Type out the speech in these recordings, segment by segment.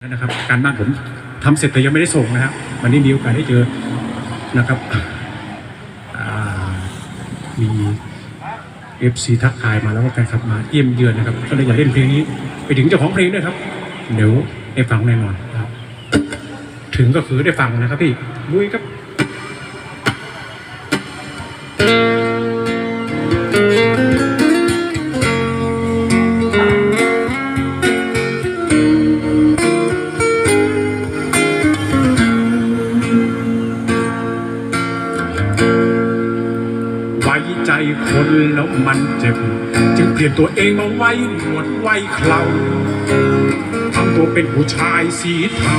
นะครับการบ้านผมทำเสร็จแต่ยังไม่ได้ส่งนะครับวันนี้มีโอกาสได้เจอนะครับมีเอฟซีทักทายมาแล้วก็แฟนคลับมาเยี่ยมเยือนนะครับ ก็เลยอยากเล่นเพลงนี้ ไปถึงเจ้าของเพลงด้วยครับ เดี๋ยวได้ฟังแน่นอนครับ ถึงก็คือได้ฟังนะครับพี่ลุยครับ ไว้ใจคนแล้วมันเจ็บ จึงเปลี่ยนตัวเองมาไว้หนวดไว้เคราทำตัวเป็นผู้ชายสีเทา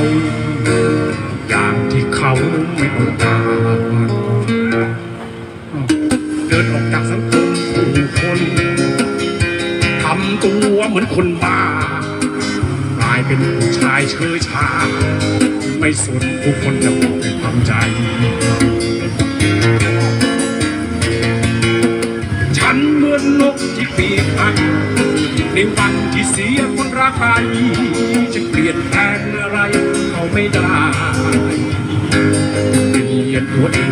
อย่างที่เขาไม่ต้องการเดินออกจากสังคมผู้คนทำตัวเหมือนคนบ้ากลายเป็นผู้ชายเชยชา ไม่สนผู้คนจะบอกเป็นความใจ ปีกหักในวันที่เสียคนรักไปจะเปลี่ยนแปลงอะไรเขาไม่ได้เปลี่ยนตัวเอง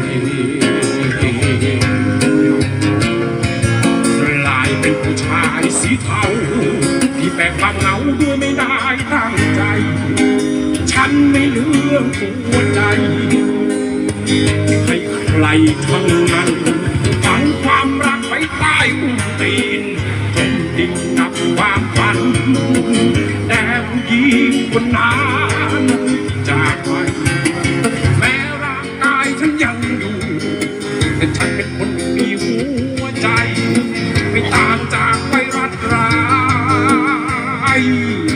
ลายเป็นผู้ชายสีเทาที่แบกความเหงาด้วยไม่ได้ตั้งใจ ฉันไม่เลือกหัวใจให้ใครทั้งนั้นา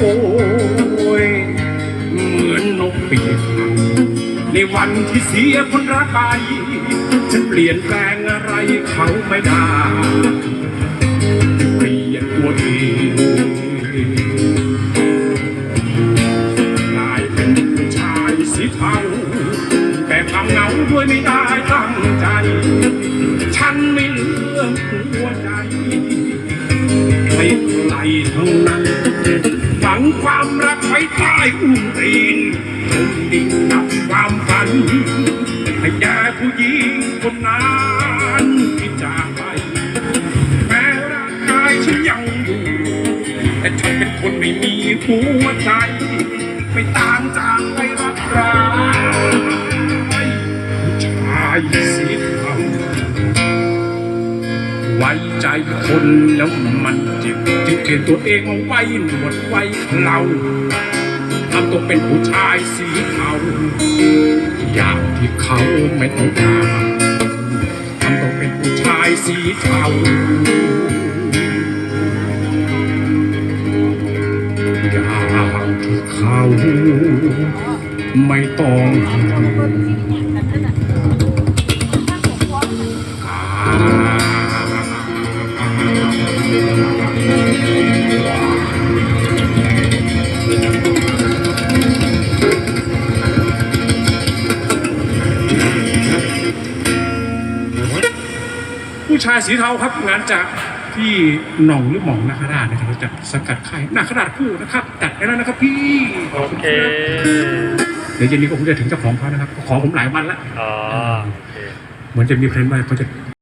โอ้ยเหมือนนกปีกในวันที่เสียคนรักไป ฉันเปลี่ยนแปลงอะไรเขาไม่ได้เปลี่ยนตัวเองกลายเป็นผู้ชายสีเทาแต่ทำเหงาด้วยไม่ได้ตั้งใจ ฉันไม่เลือกหัวใจให้ใครทั้งนั้น ความรักไว้ใต้อุ้งตีนจมดิ่งกับความฝันให้แก่ผู้หญิงคนนั้นที่จากไปแม้ร่างกายฉันยังอยู่แต่ฉันเป็นคนไม่มีหัวใจไม่ต่างจากไวรัสร้ายผู้ชายสีเทา ไว้ใจคนแล้วมันเจ็บจึงเปลี่ยนตัวเองเอาไว้หนวดไว้เราทำตัวเป็นผู้ชายสีเทาอย่างที่เขาไม่ต้องการทำตัวเป็นผู้ชายสีเทาอย่างที่เขาไม่ต้องการ ผู้ชายสีเทาครับงานจากที่หน่องหรือหม่องนาคราชนะครับจากสกัดไข่นาคราชคู่นะครับจัดไปแล้วนะครับพี่โอเค เดี๋ยวเย็นนี้ก็คงจะถึงเจ้าของเขานะครับ ขอผมหลายวันละอ๋อโอเคเหมือนจะมีแพลนว่าเขาจะ